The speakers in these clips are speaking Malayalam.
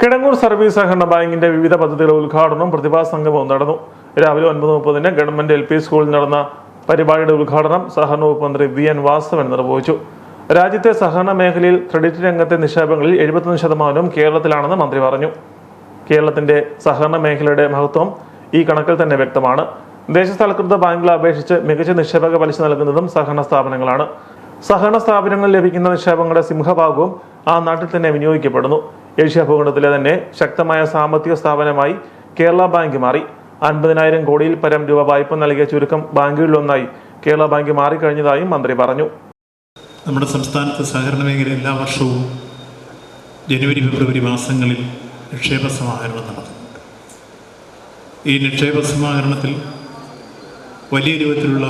കിടങ്ങൂർ സർവീസ് സഹകരണ ബാങ്കിന്റെ വിവിധ പദ്ധതികളുടെ ഉദ്ഘാടനവും പ്രതിഭാ സംഗമവും നടന്നു. രാവിലെ ഒൻപത് മുപ്പതിന് ഗവൺമെന്റ് എൽ പി സ്കൂളിൽ നടന്ന പരിപാടിയുടെ ഉദ്ഘാടനം സഹകരണ വകുപ്പ് മന്ത്രി വി എൻ വാസവൻ നിർവഹിച്ചു. രാജ്യത്തെ സഹകരണ മേഖലയിൽ ക്രെഡിറ്റ് രംഗത്തെ നിക്ഷേപങ്ങളിൽ എഴുപത്തൊന്ന് ശതമാനവും കേരളത്തിലാണെന്ന് മന്ത്രി പറഞ്ഞു. കേരളത്തിന്റെ സഹകരണ മേഖലയുടെ മഹത്വം ഈ കണക്കിൽ തന്നെ വ്യക്തമാണ്. ദേശസാൽകൃത ബാങ്കുകളെ അപേക്ഷിച്ച് മികച്ച നിക്ഷേപക പലിശ നൽകുന്നതും സഹകരണ സ്ഥാപനങ്ങളാണ്. സഹകരണ സ്ഥാപനങ്ങളിൽ ലഭിക്കുന്ന നിക്ഷേപങ്ങളുടെ സിംഹഭാഗവും ആ നാട്ടിൽ തന്നെ വിനിയോഗിക്കപ്പെടുന്നു. ഏഷ്യ ഭൂഖണ്ഡത്തിലെ തന്നെ ശക്തമായ സാമ്പത്തിക സ്ഥാപനമായി കേരള ബാങ്ക് മാറി. അൻപതിനായിരം കോടിയിൽ പരം രൂപ വായ്പ നൽകിയ ചുരുക്കം ബാങ്കുകളിലൊന്നായി കേരള ബാങ്ക് മാറിക്കഴിഞ്ഞതായും മന്ത്രി പറഞ്ഞു. നമ്മുടെ സംസ്ഥാനത്ത് സഹകരണ മേഖല എല്ലാ വർഷവും ജനുവരി ഫെബ്രുവരി മാസങ്ങളിൽ നിക്ഷേപ സമാഹരണം നടത്തുന്നുണ്ട് ഈ നിക്ഷേപ സമാഹരണത്തിൽ വലിയ രൂപത്തിലുള്ള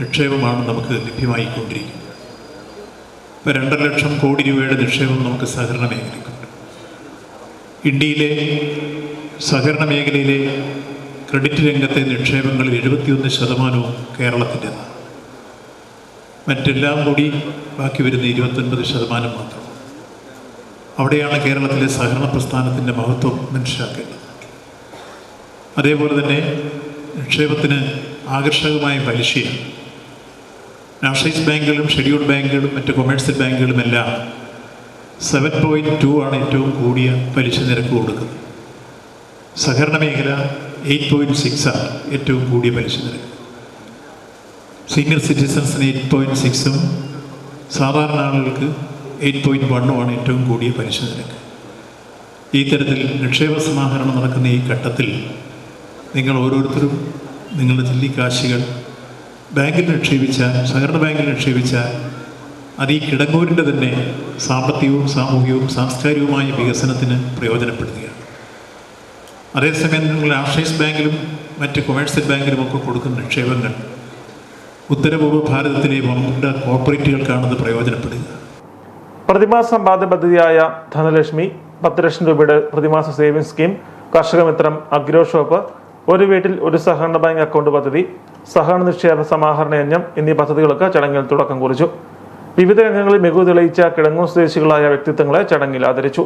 നിക്ഷേപമാണ് നമുക്ക് ലഭ്യമായിക്കൊണ്ടിരിക്കുന്നത്. ഇപ്പോൾ രണ്ടര ലക്ഷം കോടി രൂപയുടെ നിക്ഷേപം നമുക്ക് സഹകരണ മേഖലയ്ക്കുണ്ട്. ഇന്ത്യയിലെ സഹകരണ മേഖലയിലെ ക്രെഡിറ്റ് രംഗത്തെ നിക്ഷേപങ്ങളിൽ എഴുപത്തിയൊന്ന് ശതമാനവും കേരളത്തിന്റെതാണ്. മറ്റെല്ലാം കൂടി ബാക്കി വരുന്ന ഇരുപത്തൊൻപത് ശതമാനം മാത്രം. അവിടെയാണ് കേരളത്തിലെ സഹകരണ പ്രസ്ഥാനത്തിന്റെ മഹത്വം മനസ്സിലാക്കേണ്ടത്. അതേപോലെ തന്നെ നിക്ഷേപത്തിന് ആകർഷകമായ പലിശയാണ്. നാഷണലൈസ് ബാങ്കുകളും ഷെഡ്യൂൾഡ് ബാങ്കുകളും മറ്റ് കൊമേഴ്സ്യൽ ബാങ്കുകളും എല്ലാം സെവൻ പോയിന്റ് ടു ആണ് ഏറ്റവും കൂടിയ പലിശ നിരക്ക് കൊടുക്കുന്നത്. സഹകരണ മേഖല എയ്റ്റ് പോയിന്റ് സിക്സ് ആണ് ഏറ്റവും കൂടിയ പലിശ നിരക്ക്. സീനിയർ സിറ്റിസൺസിന് എയ്റ്റ് പോയിന്റ് സിക്സും സാധാരണ ആളുകൾക്ക് എയ്റ്റ് പോയിന്റ് ആണ് ഏറ്റവും കൂടിയ പലിശ നിരക്ക്. ഈ തരത്തിൽ നിക്ഷേപ സമാഹരണം നടക്കുന്ന ഈ ഘട്ടത്തിൽ നിങ്ങൾ ഓരോരുത്തരും നിങ്ങളുടെ ചില്ലിക്കാശികൾ ബാങ്കിൽ നിക്ഷേപിച്ച സഹകരണ ബാങ്കിൽ നിക്ഷേപിച്ച അത് ഈ കിടങ്ങൂരിന്റെ തന്നെ സാമ്പത്തികവും സാമൂഹികവും സാംസ്കാരികവുമായ വികസനത്തിന് പ്രയോജനപ്പെടുത്തുകയാണ്. അതേസമയം നിങ്ങൾ ആഷേസ് ബാങ്കിലും മറ്റ് കൊമേഴ്സ്യൽ ബാങ്കിലും ഒക്കെ കൊടുക്കുന്ന നിക്ഷേപങ്ങൾ ഉത്തരപൂർവ ഭാരതത്തിലെ വൻകിട കോർപ്പറേറ്റുകൾക്കാണത് പ്രയോജനപ്പെടുക. പ്രതിമാസ സമ്പാദ്യ പദ്ധതിയായ ധനലക്ഷ്മി പത്ത് ലക്ഷം രൂപയുടെ പ്രതിമാസ സേവിംഗ് സ്കീം കർഷക മിത്രം അഗ്രോ ഷോപ്പ് ഒരു വീട്ടിൽ ഒരു സഹകരണ ബാങ്ക് അക്കൗണ്ട് പദ്ധതി സഹകരണ നിക്ഷേപ സമാഹരണ യജ്ഞം എന്നീ പദ്ധതികൾക്ക് ചടങ്ങിൽ തുടക്കം കുറിച്ചു. വിവിധ രംഗങ്ങളിൽ മികവ് തെളിയിച്ച കിടങ്ങൂർ സ്വദേശികളായ വ്യക്തിത്വങ്ങളെ ചടങ്ങിൽ ആദരിച്ചു.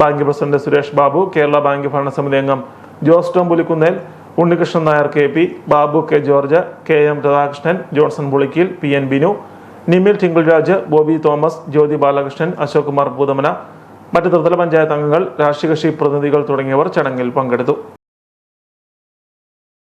Bank president Suresh Babu Kerala bank ഭരണസമിതി അംഗം Jose Tom Pulikkunnel Unnikrishnan Nair K P Babu K George K M Radhakrishnan Johnson Pulikkeel P N Binu Nimil Tinkleraj Bobby Thomas Jyothi Balakrishnan Ashok Kumar Poothamana മറ്റ് ത്രിതല പഞ്ചായത്ത് അംഗങ്ങൾ രാഷ്ട്രീയ കക്ഷി പ്രതിനിധികൾ തുടങ്ങിയവർ ചടങ്ങിൽ പങ്കെടുത്തു.